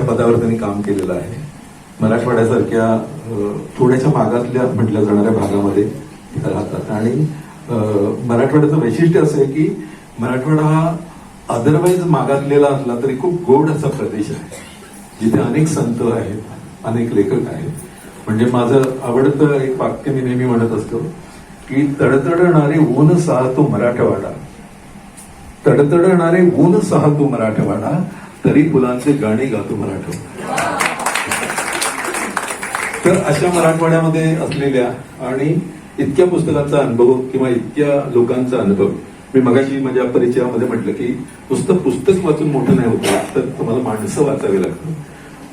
मोठ्या पदावर त्यांनी काम केलेलं आहे. मराठवाड्यासारख्या थोड्याशा भागातल्या म्हटल्या जाणाऱ्या भागामध्ये राहतात. आणि मराठवाड्याचं वैशिष्ट्य असं आहे की मराठवाडा हा अदरवाईज मागातलेला असला तरी खूप गोड असा प्रदेश आहे जिथे अनेक संत आहेत अनेक लेखक आहेत. म्हणजे माझं आवडतं एक वाक्य मी नेहमी म्हणत असतो की तडतडणारे ऊन सहा तो मराठवाडा. तडतडणारे ऊन सहा तो मराठवाडा. तरी फुलांचे गाणे गातो मराठवाडा. तर अशा मराठवाड्यामध्ये असलेल्या आणि इतक्या पुस्तकांचा अनुभव किंवा इतक्या लोकांचा अनुभव मी मगाशी माझ्या परिचयामध्ये म्हटलं की पुस्तक पुस्तक वाचून मोठं नाही होतं तर तुम्हाला माणसं वाचावी लागतात.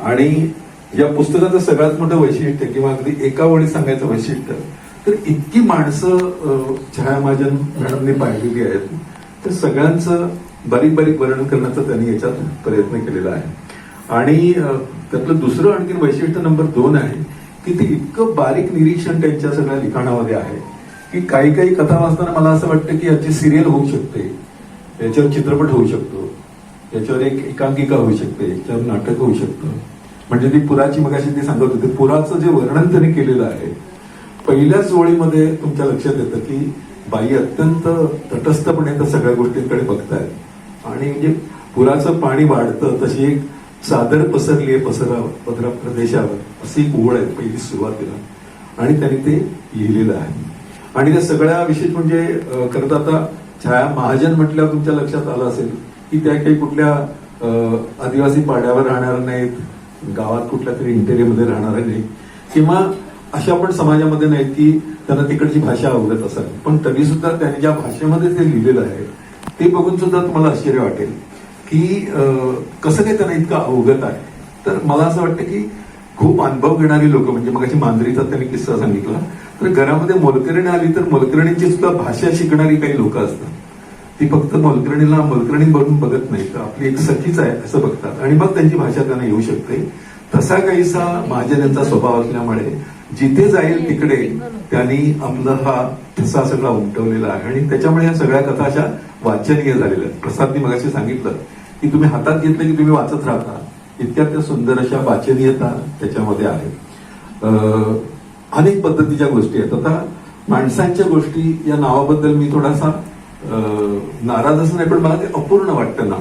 आणि या पुस्तकाचं सगळ्यात मोठं वैशिष्ट्य किंवा अगदी एका वेळी सांगायचं वैशिष्ट्य तर इतकी माणसं छाया महाजन मॅडमने पाहिलेली आहेत. तर सगळ्यांचं बारीक बारीक वर्णन करण्याचा त्यांनी याच्यात प्रयत्न केलेला आहे. आणि त्यातलं दुसरं आणखीन वैशिष्ट्य नंबर दोन आहे की ते इतकं बारीक निरीक्षण त्यांच्या सगळ्या लिखाणामध्ये आहे की काही काही कथा वाचताना मला असं वाटतं की याची सिरियल होऊ शकते याच्यावर चित्रपट होऊ शकतो याच्यावर एक एकांकिका होऊ शकते याच्यावर नाटक होऊ शकतं. म्हणजे ती पुराची मगाशी ती सांगत होती पुराचं जे वर्णन त्यांनी केलेलं आहे पहिल्याच ओळीमध्ये तुमच्या लक्षात येतं की बाई अत्यंत तटस्थपणे त्या सगळ्या गोष्टींकडे बघतायत. आणि म्हणजे पुराचं पाणी वाढतं तशी एक चादर पसरली आहे पसरा पदरा प्रदेशावर. अशी एक ओळ आहे पहिली सुरुवातीला. आणि त्यांनी ते लिहिलेलं आहे. आणि त्या सगळ्या विशेष म्हणजे अं, तर आता छाया महाजन म्हटल्यावर तुमच्या लक्षात आलं असेल की त्या काही कुठल्या आदिवासी पाड्यावर राहणार नाहीत गावात कुठल्या तरी इंटेरियरमध्ये राहणार नाही किंवा अशा पण समाजामध्ये नाहीत की त्यांना तिकडची भाषा आवडत असावी. पण तरी सुद्धा त्यांनी ज्या भाषेमध्ये ते लिहिलेलं आहे ते बघून सुद्धा तुम्हाला आश्चर्य वाटेल की कसं काय त्यांना इतकं अवगत आहे. तर मला असं वाटतं की खूप अनुभव घेणारी लोक म्हणजे मग मांजरीचा त्यांनी किस्सा सांगितला तर घरामध्ये मोलकरणी आली तर मोलकरणींची सुद्धा भाषा शिकणारी काही लोक असतात. ती फक्त मोलकरणीला मोलकरणी बनून बघत नाही तर आपली एक सखीच आहे असं बघतात. आणि मग त्यांची भाषा त्यांना येऊ शकते. तसा काहीसा महाजन यांचा स्वभाव असल्यामुळे जिथे जाईल तिकडे त्यांनी आपला हा ठसा सगळा उमटवलेला आहे. आणि त्याच्यामुळे या सगळ्या कथा अशा वाचनीय झालेल्या आहेत. प्रसादनी मगाशी सांगितलं की तुम्ही हातात घेतलं की तुम्ही वाचत राहता. इतक्या त्या सुंदर अशा वाचनीयता त्याच्यामध्ये आहेत अं, अनेक पद्धतीच्या गोष्टी आहेत. आता माणसांच्या गोष्टी या नावाबद्दल मी थोडासा अं, नाराज असं नाही पण मला ते अपूर्ण वाटतं ना.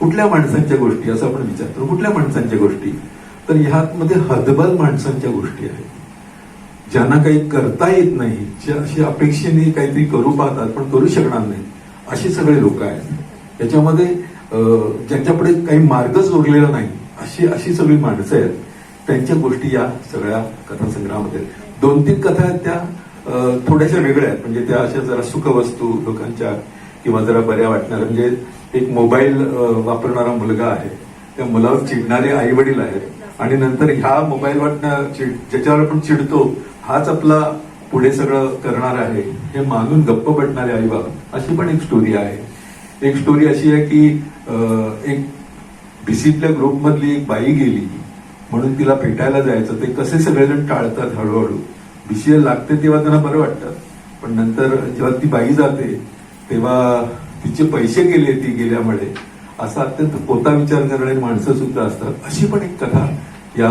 कुठल्या माणसांच्या गोष्टी असं आपण विचारतो. कुठल्या माणसांच्या गोष्टी? तर ह्यात मध्ये हदबल माणसांच्या गोष्टी आहेत. ज्यांना काही करता येत नाही जे अशी अपेक्षेने काहीतरी करू पाहतात पण करू शकणार नाही असे सगळे लोक आहेत. त्याच्यामध्ये ज्यांच्यापुढे काही मार्गच उरलेला नाही अशी अशी सगळी माणसं आहेत. त्यांच्या गोष्टी या सगळ्या कथासंग्रहामध्ये दोन तीन कथा आहेत त्या थोड्याशा वेगळ्या आहेत. म्हणजे त्या अशा जरा सुखवस्तू लोकांच्या किंवा जरा बऱ्या वाटणाऱ्या. म्हणजे एक मोबाईल वापरणारा मुलगा आहे. त्या मुलावर चिडणारे आई वडील आहेत. आणि नंतर ह्या मोबाईल वाटणं चिड ज्याच्यावर आपण चिडतो हाच आपला पुढे सगळं करणार आहे हे मानून गप्प पडणारे आई बाबा अशी पण एक स्टोरी आहे. एक स्टोरी अशी आहे की एक बीसीतल्या ग्रुपमधली एक बाई गेली म्हणून तिला भेटायला जायचं. ते कसे सगळेजण टाळतात हळूहळू. बीसीए लागते तेव्हा त्यांना बरं वाटतं. पण नंतर जेव्हा ती बाई जाते तेव्हा तिचे पैसे गेले ती गेल्यामुळे. असा अत्यंत पोता विचार करणारी माणसं सुद्धा असतात. अशी पण एक कथा या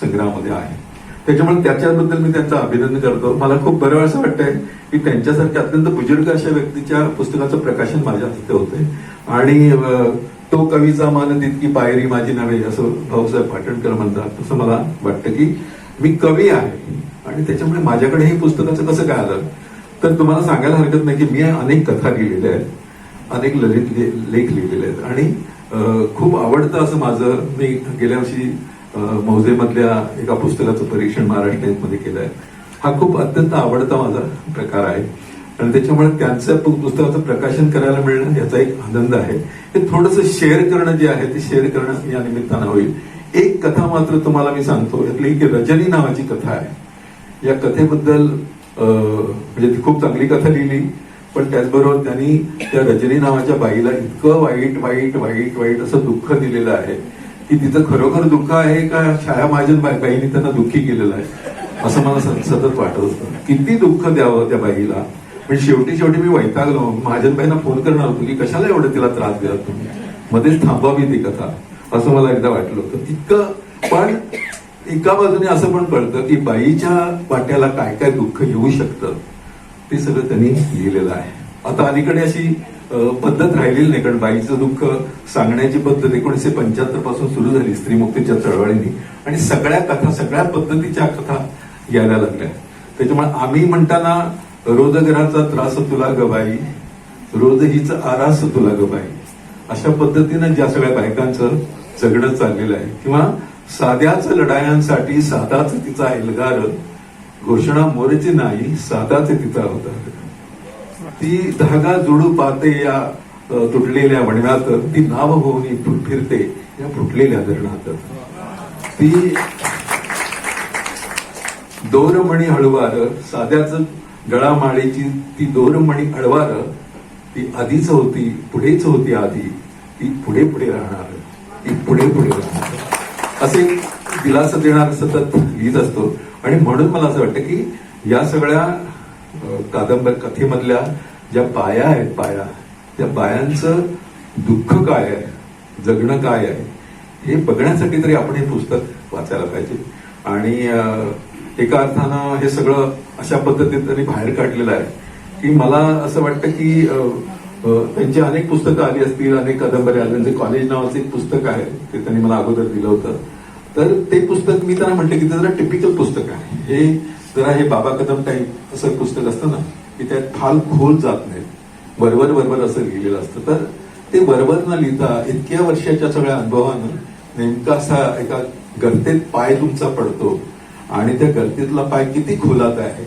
संग्रहामध्ये आहे. त्याच्यामुळे त्याच्याबद्दल मी त्यांचं अभिनंदन करतो. मला खूप बरं असं वाटतंय की त्यांच्यासारख्या अत्यंत बुजुर्ग अशा व्यक्तीच्या पुस्तकाचं प्रकाशन माझ्या हस्ते होतंय. आणि तो कवीचा मान तितकी पायरी माझी नव्हे असं भाऊसाहेब पाटणकर म्हणतात. तसं मला वाटतं की मी कवी आहे. आणि त्याच्यामुळे माझ्याकडे हे पुस्तकाचं कसं काय आलं? तर तुम्हाला सांगायला हरकत नाही की मी अनेक कथा लिहिलेल्या आहेत. अनेक ललित लेख लिहिलेले आहेत. आणि खूप आवडतं असं माझं. मी गेल्या वर्षी मौजेमधल्या एका पुस्तकाचं परीक्षण महाराष्ट्रमध्ये केलं आहे हा खूप अत्यंत आवडता माझा प्रकार आहे. आणि त्याच्यामुळे त्यांचं पुस्तकाचं प्रकाशन करायला मिळणं याचा एक आनंद आहे. हे थोडंसं शेअर करणं जे आहे ते शेअर करणं या निमित्तानं होईल. एक कथा मात्र तुम्हाला मी सांगतो. यातली की रजनी नावाची कथा आहे. या कथेबद्दल अं, म्हणजे ती खूप चांगली कथा लिहिली. पण त्याचबरोबर त्यांनी त्या रजनी नावाच्या बाईला इतकं वाईट वाईट वाईट वाईट असं दुःख दिलेलं आहे. की तिचं खरोखर दुःख आहे का? छाया महाजन बाईने त्यांना दुःखी केलेलं आहे. असं मला सतत वाटत होतं. किती दुःख द्यावं त्या बाईला. पण शेवटी शेवटी मी वैतागलो. महाजनबाईंना फोन करणार होतो की कशाला एवढं तिला त्रास दिला तुम्ही? मध्येच थांबावी ती कथा. असं मला एकदा वाटलं होतं. तितकं पण एका बाजूने असं पण कळतं की बाईच्या वाट्याला काय काय दुःख येऊ शकतं ते सगळं त्यांनी लिहिलेलं आहे. आता अलीकडे अशी पद्धत राहिलेली नाही. कारण बाईचं दुःख सांगण्याची पद्धत एकोणीशे पंच्याहत्तरपासून सुरू झाली स्त्रीमुक्तीच्या चळवळीने. आणि सगळ्या कथा सगळ्या पद्धतीच्या कथा यायला लागल्या. त्याच्यामुळे आम्ही म्हणताना रोजगराचा त्रास तुला गबाई रोज हीच आरास तुला गबाई अशा पद्धतीनं ज्या सगळ्या बायकांचं जगणं चाललेलं आहे. किंवा साध्याच लढायांसाठी साधाच तिचा एल्गार. घोषणा मोरेची नाही साधाच तिचा होता ती धागा जोडू पाते या तुटलेल्या वणव्यात ती नाव होऊन फिरते या फुटलेल्या धरणात. ती दोरमणी हळवार साध्याच गळामाळीची ती दोरमणी हळवार. ती आधीच होती पुढेच होती आधी. ती पुढे पुढे राहणार. ती पुढे पुढे राहणार. असे दिलासा देणार सतत लिहित असतो. आणि म्हणून मला असं वाटतं की या सगळ्या अ, कादंबर कथेमधल्या ज्या पाया आहेत पाया. त्या पायांचं दुःख काय आहे? जगणं काय आहे? हे बघण्यासाठी तरी आपण हे पुस्तक वाचायला पाहिजे. आणि एका अर्थानं हे सगळं अशा पद्धतीत त्यांनी बाहेर काढलेलं आहे की मला असं वाटतं की त्यांची अनेक पुस्तकं आली असतील अनेक कादंबऱ्या आल्या. म्हणजे त्यांचे कॉलेज नावाचं एक पुस्तक आहे ते त्यांनी मला अगोदर दिलं होतं. तर ते पुस्तक मी त्यांना म्हटलं की ते जरा टिपिकल पुस्तक आहे. हे जरा हे बाबा कदम टाईप असं पुस्तक असतं ना की त्यात फाल खोल जात नाहीत. बरोबर बरोबर असं लिहिलेलं असतं. तर ते बरोबर न लिहिता इतक्या वर्षाच्या सगळ्या अनुभवानं नेमका असा एका गर्तेत पाय तुमचा पडतो आणि त्या गर्तेतला पाय किती खोलात आहे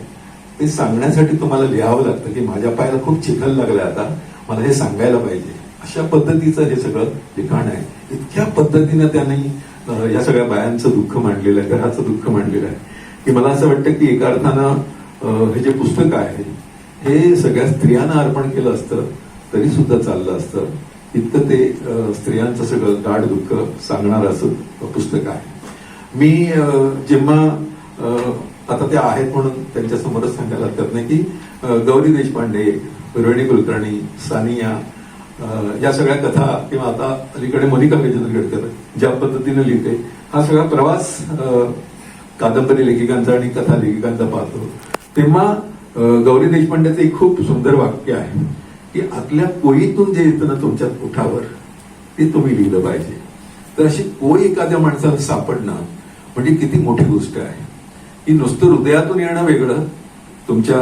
ते सांगण्यासाठी तुम्हाला लिहावं लागतं की माझ्या पायाला खूप चिखल लागलाय आता. मला हे सांगायला पाहिजे. अशा पद्धतीचं हे सगळं लिखाण आहे. इतक्या पद्धतीनं त्यांनी या सगळ्या बायांचं दुःख मांडलेलं आहे घराचं दुःख मांडलेलं आहे. की मला असं वाटतं की एका अर्थानं हे जे पुस्तक आहे हे सगळ्या स्त्रियांना अर्पण केलं असतं तरी सुद्धा चाललं असतं. इतकं ते स्त्रियांचं सगळं गाढ दुःख सांगणार असं पुस्तक आहे. मी अं, जेव्हा अं, आता ते आहेत म्हणून त्यांच्या समोरच सांगायला हरकत नाही की गौरी देशपांडे रोहिणी कुलकर्णी सानिया या सगळ्या कथा किंवा आता अलीकडे मलिका गजेंद्र गडकर ज्या पद्धतीने लिहिते हा सगळा प्रवास अं, कादंबरी लेखिकांचा आणि कथा लेखिकांचा पाहतो. तेव्हा गौरी देशपांडेचं एक खूप सुंदर वाक्य आहे की आतल्या कोळीतून जे येतं ना तुमच्या उठावर ते तुम्ही लिहिलं पाहिजे. तर अशी कोळी एखाद्या माणसाला सापडणं म्हणजे किती मोठी गोष्ट आहे. की नुसतं हृदयातून येणं वेगळं तुमच्या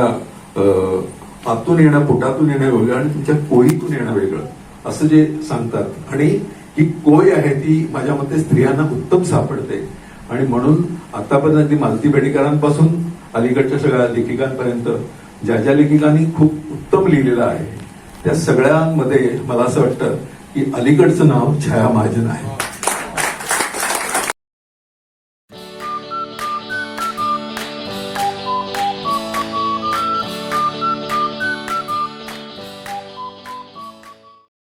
आतून येणं पोटातून येणं वेगळं आणि तुमच्या कोळीतून येणं वेगळं. असं जे सांगतात. आणि ही कोय आहे ती माझ्या मते स्त्रियांना उत्तम सापडते. आणि म्हणून आतापर्यंत अगदी मालती बेडेकरांपासून अलीकडच्या सगळ्या लेखिकांपर्यंत ज्या ज्या लेखिकांनी खूप उत्तम लिहिलेलं आहे त्या सगळ्यांमध्ये मला असं वाटतं की अलीकडचं नाव छाया महाजन आहे.